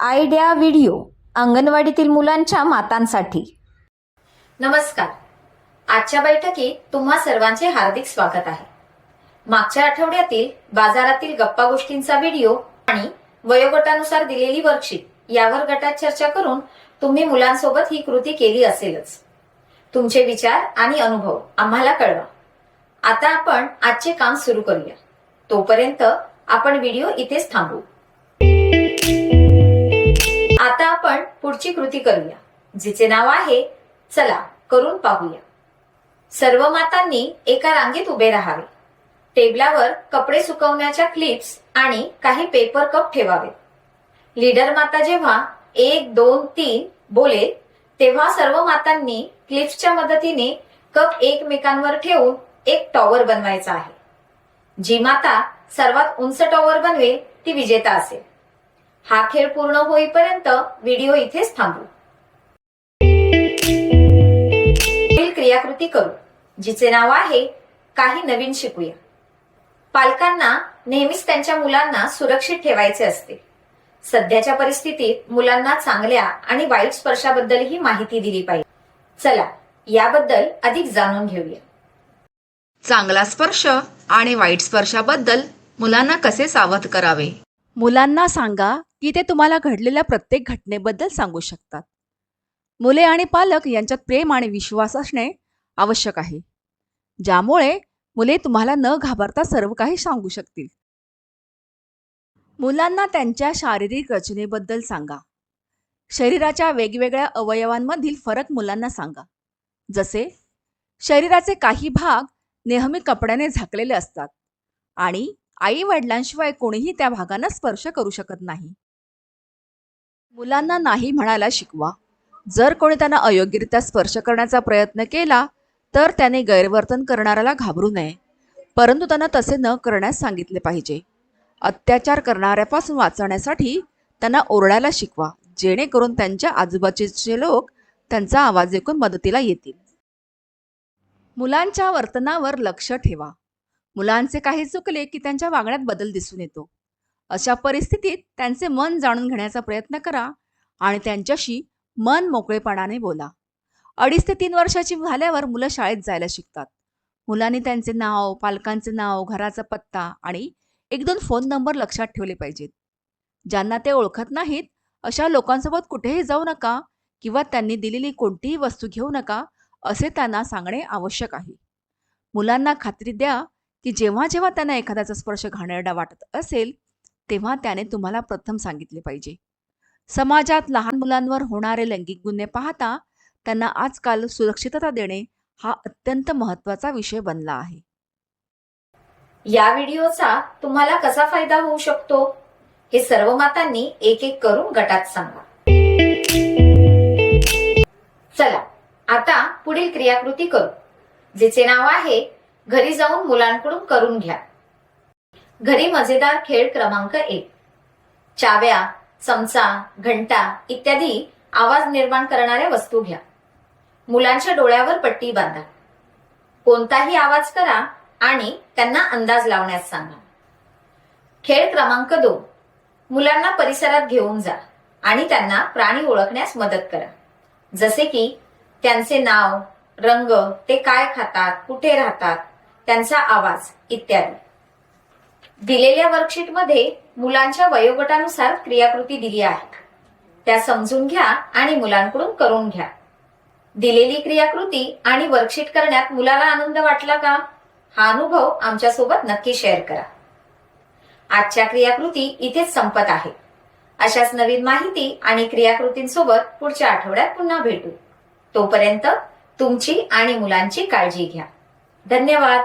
Idea video अंगणवाडीतील मुलांच्या मातांसाठी. नमस्कार. आजच्या बैठकीत तुम्हा सर्वांचे हार्दिक स्वागत आहे. मागच्या आठवड्यातील बाजारातील गप्पा गोष्टींचा व्हिडिओ आणि वयोगटानुसार दिलेली वर्कशीट यावर गटात चर्चा करून तुम्ही मुलांसोबत ही कृती केली असेलच. तुमचे विचार आणि अनुभव आम्हाला कळवा. आता आपण आजचे काम सुरू करूया. तोपर्यंत आपण व्हिडिओ इथेच थांबू. आपण पुढची कृती करूया. जिचे नाव आहे चला करून पाहूया. सर्व मातांनी एका रांगेत उभे राहावे. टेबलावर कपडे सुकवण्याच्या क्लिप्स आणि काही पेपर कप ठेवावे. लीडर माता जेव्हा एक दोन तीन बोले तेव्हा सर्व मातांनी क्लिप्सच्या मदतीने कप एकमेकांवर ठेवून एक टॉवर बनवायचा आहे. जी माता सर्वात उंच टॉवर बनवेल ती विजेता असेल. हा खेळ पूर्ण होईपर्यंत व्हिडिओ इथेच थांबू. क्रियाकृती करू जिचे नाव आहे काही नवीन शिकूया. पालकांना नेहमीच त्यांच्या मुलांना सुरक्षित ठेवायचे असते. सध्याच्या परिस्थितीत मुलांना चांगल्या आणि वाईट स्पर्शाबद्दलही माहिती दिली पाहिजे. चला याबद्दल अधिक जाणून घेऊया. चांगला स्पर्श आणि वाईट स्पर्शाबद्दल मुलांना कसे सावध करावे? मुलांना सांगा की ते तुम्हाला घडलेल्या प्रत्येक घटनेबद्दल सांगू शकतात. मुले आणि पालक यांच्यात प्रेम आणि विश्वास असणे आवश्यक आहे. ज्यामुळे मुले तुम्हाला न घाबरता सर्व काही सांगू शकतील. मुलांना त्यांच्या शारीरिक रचनेबद्दल सांगा. शरीराच्या वेगवेगळ्या अवयवांमधील फरक मुलांना सांगा. जसे शरीराचे काही भाग नेहमी कपड्याने झाकलेले असतात आणि आई वडिलांशिवाय कोणीही त्या भागांना स्पर्श करू शकत नाही. मुलांना नाही म्हणायला शिकवा. जर कोणी त्यांना अयोग्यरित्या स्पर्श करण्याचा प्रयत्न केला तर त्याने गैरवर्तन करणाऱ्याला घाबरू नये. परंतु त्यांना तसे न करण्यास सांगितले पाहिजे. अत्याचार करणाऱ्यापासून वाचवण्यासाठी त्यांना ओरडायला शिकवा जेणेकरून त्यांच्या आजूबाजूचे लोक त्यांचा आवाज ऐकून मदतीला येतील. मुलांच्या वर्तनावर लक्ष ठेवा. मुलांचे काही चुकले की त्यांच्या वागण्यात बदल दिसून येतो. अशा परिस्थितीत त्यांचे मन जाणून घेण्याचा प्रयत्न करा आणि त्यांच्याशी मन मोकळेपणाने बोला. अडीच ते तीन वर्षाची झाल्यावर मुलं शाळेत जायला शिकतात. मुलांनी त्यांचे नाव पालकांचे नाव घराचा पत्ता आणि एक दोन फोन नंबर लक्षात ठेवले पाहिजेत. ज्यांना ते ओळखत नाहीत अशा लोकांसोबत कुठेही जाऊ नका किंवा त्यांनी दिलेली कोणतीही वस्तू घेऊ नका असे त्यांना सांगणे आवश्यक आहे. मुलांना खात्री द्या की जेव्हा जेव्हा त्यांना एखाद्याचा स्पर्श घाणेरडा वाटत असेल तेव्हा त्याने तुम्हाला प्रथम सांगितले पाहिजे. समाजात लहान मुलांवर होणारे लैंगिक गुन्हे पाहता त्यांना आजकाल सुरक्षितता देणे हा अत्यंत महत्त्वाचा विषय बनला आहे. या व्हिडिओचा तुम्हाला कसा फायदा होऊ शकतो? हे सर्व मातांनी एक एक करून गटात सांगा. चला आता पुढील क्रियाकृती करू. जिचे नाव आहे घरी जाऊन मुलांकडून करून घ्या. घरी मजेदार खेळ क्रमांक एक. चाव्या चमचा घंटा इत्यादी आवाज निर्माण करणाऱ्या वस्तू घ्या. मुलांच्या डोळ्यावर पट्टी बांधा. कोणताही आवाज करा आणि त्यांना अंदाज लावण्यास सांगा. खेळ क्रमांक दोन. मुलांना परिसरात घेऊन जा आणि त्यांना प्राणी ओळखण्यास मदत करा. जसे की त्यांचे नाव रंग ते काय खातात कुठे राहतात त्यांचा आवाज इत्यादी. दिलेल्या वर्कशीटमध्ये मुलांच्या वयोगटानुसार क्रियाकृती दिली आहे. त्या समजून घ्या आणि मुलांकडून करून घ्या. दिलेली क्रियाकृती आणि वर्कशीट करण्यात मुलाला आनंद वाटला का? हा अनुभव आमच्यासोबत नक्की शेअर करा. आजच्या क्रियाकृती इथेच संपत आहे. अशाच नवीन माहिती आणि क्रियाकृतींसोबत पुढच्या आठवड्यात पुन्हा भेटू. तोपर्यंत तुमची आणि मुलांची काळजी घ्या. धन्यवाद.